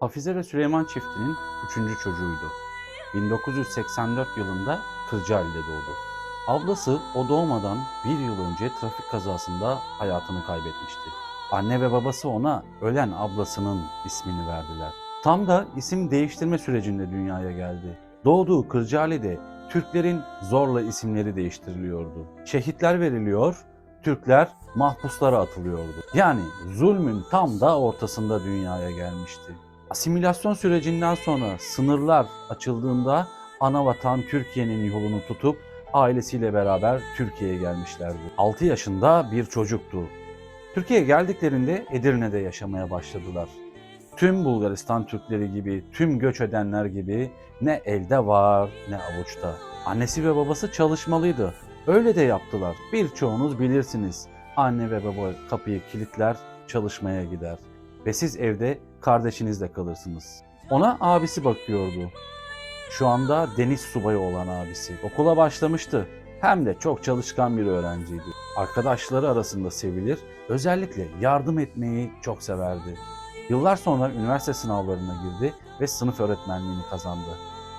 Hafize ve Süleyman çiftinin üçüncü çocuğuydu. 1984 yılında Kırcaali'de doğdu. Ablası o doğmadan bir yıl önce trafik kazasında hayatını kaybetmişti. Anne ve babası ona ölen ablasının ismini verdiler. Tam da isim değiştirme sürecinde dünyaya geldi. Doğduğu Kırcaali'de Türklerin zorla isimleri değiştiriliyordu. Şehitler veriliyor, Türkler mahpuslara atılıyordu. Yani zulmün tam da ortasında dünyaya gelmişti. Asimilasyon sürecinden sonra sınırlar açıldığında ana vatan Türkiye'nin yolunu tutup ailesiyle beraber Türkiye'ye gelmişlerdi. 6 yaşında bir çocuktu. Türkiye'ye geldiklerinde Edirne'de yaşamaya başladılar. Tüm Bulgaristan Türkleri gibi, tüm göç edenler gibi ne elde var ne avuçta. Annesi ve babası çalışmalıydı. Öyle de yaptılar. Birçoğunuz bilirsiniz. Anne ve baba kapıyı kilitler, çalışmaya gider. Ve siz evde kardeşinizle kalırsınız. Ona abisi bakıyordu. Şu anda deniz subayı olan abisi. Okula başlamıştı. Hem de çok çalışkan bir öğrenciydi. Arkadaşları arasında sevilir, özellikle yardım etmeyi çok severdi. Yıllar sonra üniversite sınavlarına girdi ve sınıf öğretmenliğini kazandı.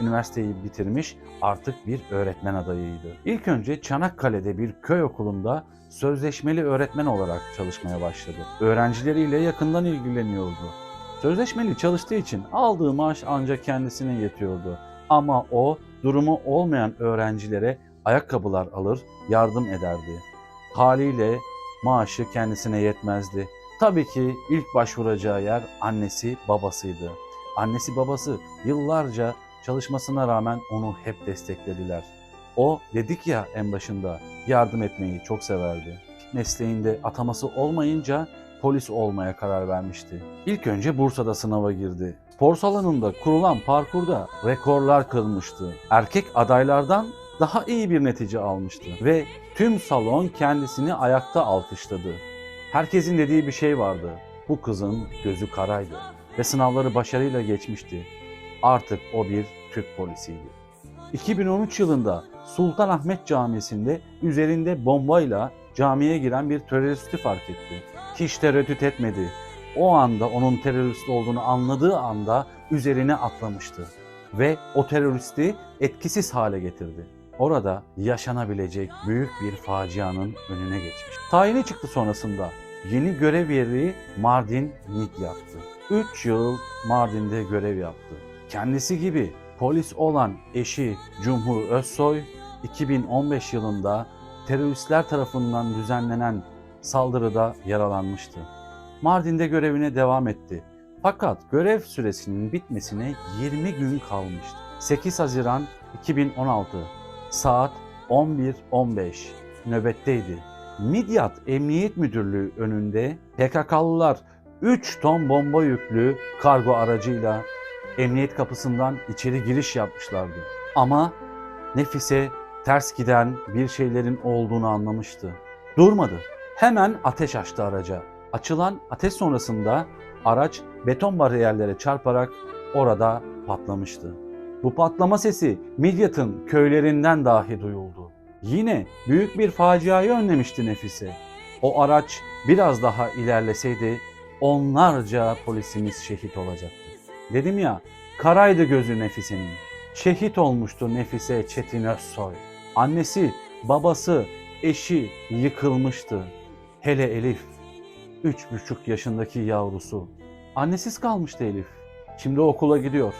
Üniversiteyi bitirmiş artık bir öğretmen adayıydı. İlk önce Çanakkale'de bir köy okulunda sözleşmeli öğretmen olarak çalışmaya başladı. Öğrencileriyle yakından ilgileniyordu. Sözleşmeli çalıştığı için aldığı maaş ancak kendisine yetiyordu. Ama o durumu olmayan öğrencilere ayakkabılar alır, yardım ederdi. Haliyle maaşı kendisine yetmezdi. Tabii ki ilk başvuracağı yer annesi babasıydı. Annesi babası yıllarca çalışmasına rağmen onu hep desteklediler. O dedik ya en başında yardım etmeyi çok severdi. Mesleğinde ataması olmayınca polis olmaya karar vermişti. İlk önce Bursa'da sınava girdi. Spor salonunda kurulan parkurda rekorlar kırmıştı. Erkek adaylardan daha iyi bir netice almıştı ve tüm salon kendisini ayakta alkışladı. Herkesin dediği bir şey vardı. Bu kızın gözü karaydı ve sınavları başarıyla geçmişti. Artık o bir Türk polisiydi. 2013 yılında Sultanahmet Camisi'nde üzerinde bombayla camiye giren bir teröristi fark etti. Hiç tereddüt etmedi. O anda onun terörist olduğunu anladığı anda üzerine atlamıştı ve o teröristi etkisiz hale getirdi. Orada yaşanabilecek büyük bir facianın önüne geçmiş. Tayini çıktı sonrasında. Yeni görev yeri Mardin Midyat'tı. 3 yıl Mardin'de görev yaptı. Kendisi gibi polis olan eşi Cumhur Özsoy 2015 yılında teröristler tarafından düzenlenen saldırıda yaralanmıştı. Mardin'de görevine devam etti. Fakat görev süresinin bitmesine 20 gün kalmıştı. 8 Haziran 2016 saat 11.15 nöbetteydi. Midyat Emniyet Müdürlüğü önünde PKK'lılar 3 ton bomba yüklü kargo aracıyla emniyet kapısından içeri giriş yapmışlardı. Ama Nefise ters giden bir şeylerin olduğunu anlamıştı. Durmadı. Hemen ateş açtı araca. Açılan ateş sonrasında araç beton bariyerlere çarparak orada patlamıştı. Bu patlama sesi Midyat'ın köylerinden dahi duyuldu. Yine büyük bir faciayı önlemişti Nefise. O araç biraz daha ilerleseydi onlarca polisimiz şehit olacaktı. Dedim ya, karaydı gözü Nefise'nin. Şehit olmuştu Nefise Çetin Özsoy. Annesi, babası, eşi yıkılmıştı. Hele Elif, üç buçuk yaşındaki yavrusu. Annesiz kalmıştı Elif. Şimdi okula gidiyor.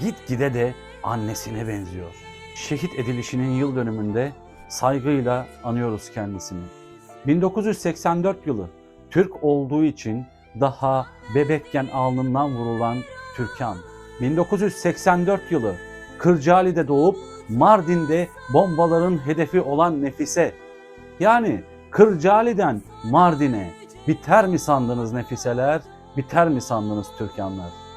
Git gide de annesine benziyor. Şehit edilişinin yıl dönümünde saygıyla anıyoruz kendisini. 1984 yılı Türk olduğu için daha bebekken alnından vurulan Türkan. 1984 yılı Kırcaali'de doğup Mardin'de bombaların hedefi olan Nefise. Yani Kırcaali'den Mardin'e biter mi sandınız Nefiseler, biter mi sandınız Türkanlar?